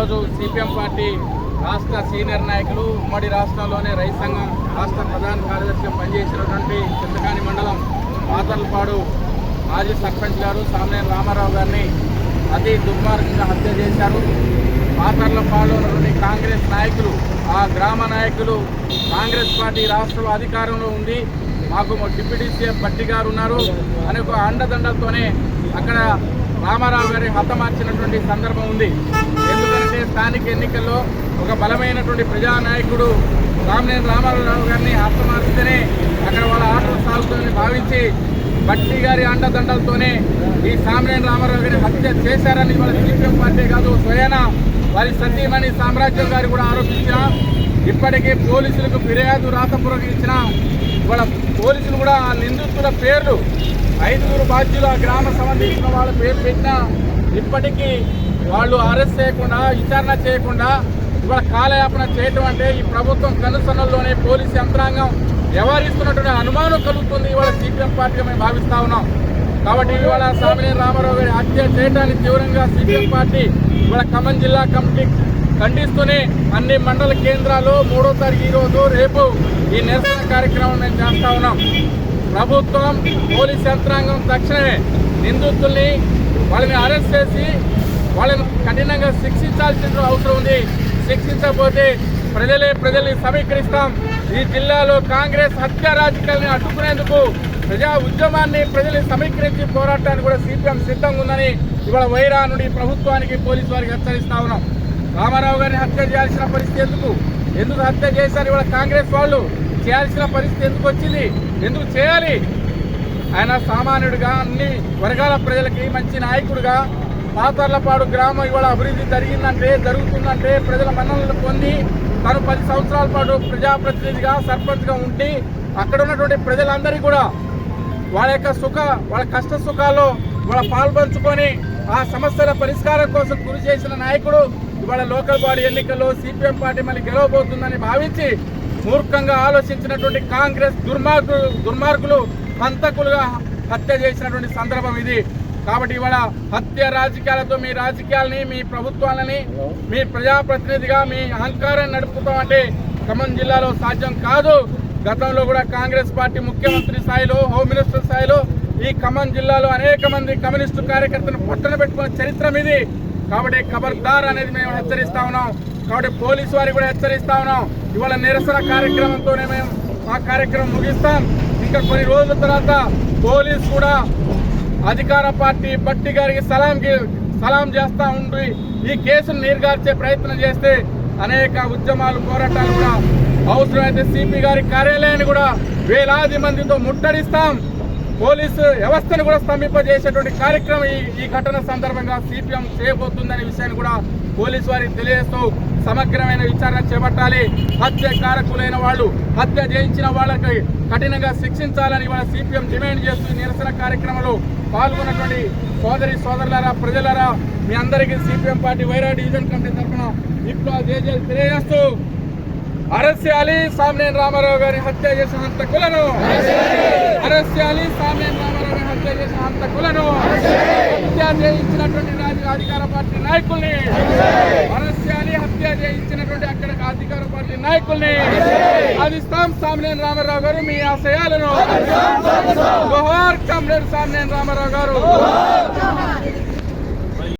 ఈరోజు CPM party రాష్ట్ర senior నాయకులు ఉమ్మడి రాష్ట్రంలోనే రైతు సంఘం రాష్ట్ర ప్రధాన కార్యదర్శిగా పనిచేసినటువంటి చింతకాని మండలం పాతర్లపాడు మాజీ సర్పంచ్ గారు సామనేని రామారావు గారిని అతి దుర్మార్గంగా హత్య చేశారు. పాతర్లపాడులో కాంగ్రెస్ నాయకులు ఆ గ్రామ నాయకులు కాంగ్రెస్ పార్టీ రాష్ట్రంలో అధికారంలో ఉంది మాకు డిప్యూటీ సీఎం భట్టి గారు ఉన్నారు. అనే ఒక అండదండలతోనే అక్కడ రామారావు గారి హతమార్చినటువంటి సందర్భం ఉంది. ఎందుకంటే స్థానిక ఎన్నికల్లో ఒక బలమైనటువంటి ప్రజానాయకుడు రామనేని రామారావు గారిని హతమార్చితేనే అక్కడ వాళ్ళ ఆటలు సాగుతుందని భావించి భట్టి గారి అండదండలతోనే ఈ సామనేని రామారావు గారిని హత్య చేశారని వాళ్ళ సిపిఎం పార్టీ కాదు స్వయాన వారి సతీమణి సామ్రాజ్యం గారు కూడా ఆరోపించిన ఇప్పటికే పోలీసులకు ఫిర్యాదు రాతపూర్వక ఇచ్చిన వాళ్ళ పోలీసులు కూడా ఆ నిందితుల పేర్లు ఐదుగురు బాధ్యులు ఆ గ్రామ సంబంధించిన వాళ్ళ పేరు పెట్టినా ఇప్పటికీ వాళ్ళు అరెస్ట్ చేయకుండా విచారణ చేయకుండా ఇవాళ కాలయాపన చేయటం అంటే ఈ ప్రభుత్వం కనుసన్నల్లోనే పోలీసు యంత్రాంగం వ్యవహరిస్తున్నటువంటి అనుమానం కలుగుతుంది ఇవాళ సిపిఎం పార్టీగా మేము భావిస్తా ఉన్నాం. కాబట్టి ఇవాళ సామినేని రామారావు గారి హత్య చేయడానికి తీవ్రంగా సిపిఎం పార్టీ ఇవాళ ఖమ్మం జిల్లా కమిటీ ఖండిస్తూనే అన్ని మండల కేంద్రాలు మూడో తారీఖు ఈ రోజు రేపు ఈ నిరసన కార్యక్రమం మేము చేస్తా ఉన్నాం. ప్రభుత్వం పోలీస్ యంత్రాంగం తక్షణమే నిందితుల్ని వాళ్ళని అరెస్ట్ చేసి వాళ్ళని కఠినంగా శిక్షించాల్సిన అవసరం ఉంది. శిక్షించకపోతే ప్రజలే ప్రజల్ని సమీకరిస్తాం. ఈ జిల్లాలో కాంగ్రెస్ హత్య రాజకీయాలను అడ్డుకునేందుకు ప్రజా ఉద్యమాన్ని ప్రజల్ని సమీకరించి పోరాటానికి కూడా సిపిఎం సిద్ధంగా ఉందని ఇవాళ వైరా నుండి ప్రభుత్వానికి పోలీసు వారికి హెచ్చరిస్తా ఉన్నాం. రామారావు గారిని హత్య చేయాల్సిన పరిస్థితి ఎందుకు? ఎందుకు హత్య చేశారు? ఇవాళ కాంగ్రెస్ వాళ్ళు చేయాల్సిన పరిస్థితి ఎందుకు వచ్చింది? ఎందుకు చేయాలి? ఆయన సామాన్యుడిగా అన్ని వర్గాల ప్రజలకి మంచి నాయకుడిగా పాతర్లపాడు గ్రామం ఇవాళ అభివృద్ధి జరిగిందంటే జరుగుతుందంటే ప్రజల మన్నలను పొంది తను పది సంవత్సరాల పాటు ప్రజాప్రతినిధిగా సర్పంచ్గా ఉండి అక్కడ ఉన్నటువంటి ప్రజలందరికీ కూడా వాళ్ళ యొక్క సుఖ వాళ్ళ కష్ట సుఖాల్లో వాళ్ళ పాల్పంచుకొని ఆ సమస్యల పరిష్కారం కోసం కృషి చేసిన నాయకుడు ఇవాళ లోకల్ బాడీ ఎన్నికల్లో సిపిఎం పార్టీ మళ్ళీ గెలవబోతుందని భావించి మూర్ఖంగా ఆలోచించినటువంటి కాంగ్రెస్ దుర్మార్గులు దుర్మార్గులు హంతకులుగా హత్య చేసినటువంటి సందర్భం ఇది. కాబట్టి ఇవాళ హత్య రాజకీయాలతో మీ రాజకీయాలని మీ ప్రభుత్వాలని మీ ప్రజాప్రతినిధిగా మీ అహంకారాన్ని నడుపుతామంటే ఖమ్మం జిల్లాలో సాధ్యం కాదు. గతంలో కూడా కాంగ్రెస్ పార్టీ ముఖ్యమంత్రి స్థాయిలో హోమ్ మినిస్టర్ స్థాయిలో ఈ ఖమ్మం జిల్లాలో అనేక మంది కమ్యూనిస్టు కార్యకర్తలను పట్టణ పెట్టుకున్న చరిత్ర ఇది కాబట్టి ఖబర్దార్ అనేది మేము హెచ్చరిస్తా ఉన్నాం. కాబట్టి పోలీసు వారికి కూడా హెచ్చరిస్తా ఉన్నాం. ఇవాళ నిరసన కార్యక్రమంతోనే మేము ఆ కార్యక్రమం ముగిస్తాం. ఇంకా కొన్ని రోజుల తర్వాత పోలీసు కూడా అధికార పార్టీ బట్టి గారికి సలాంకి సలాం చేస్తూ ఉండి ఈ కేసును నీరుగార్చే ప్రయత్నం చేస్తే అనేక ఉద్యమాలు పోరాటాలు కూడా అవసరమైతే సిపి గారి కార్యాలయాన్ని కూడా వేలాది మందితో ముట్టడిస్తాం. పోలీసు వ్యవస్థను కూడా స్తంభింపజేసేటువంటి కార్యక్రమం ఈ ఈ ఘటన సందర్భంగా సిపిఎం చేయబోతుందనే విషయాన్ని కూడా పోలీసు వారికి తెలియజేస్తూ సమగ్రమైన విచారణ చేపట్టాలి. హత్య కారకులైన వాళ్ళు హత్య చేయించిన వాళ్ళకి కఠినంగా శిక్షించాలని వాళ్ళ సిపిఎం డిమాండ్ చేస్తూ నిరసన కార్యక్రమంలో పాల్గొన్నటువంటి సోదరి సోదరులారా ప్రజలారా మీ అందరికీ CPM party Wyra division committee తరఫున ఇప్పుడు తెలియజేస్తూ అరెస్ట్ చేయాలి. సామినేని రామారావు గారి హత్య చేసిన హంతకులను అరెస్ట్ చేయాలి. సామినేని రామారావు గారి హత్య చేసిన హంతకులను హత్య చేయించినటువంటి అధికార పార్టీ నాయకుల్ని. అరెస్ట్ చేయాలి. హత్య చేయించినటువంటి అక్కడ అధికార పార్టీ నాయకుల్ని. సాధిస్తాం సామినేని రామారావు గారు మీ ఆశయాలను. జోహార్ కామ్రేడ్ సామినేని రామారావు గారు.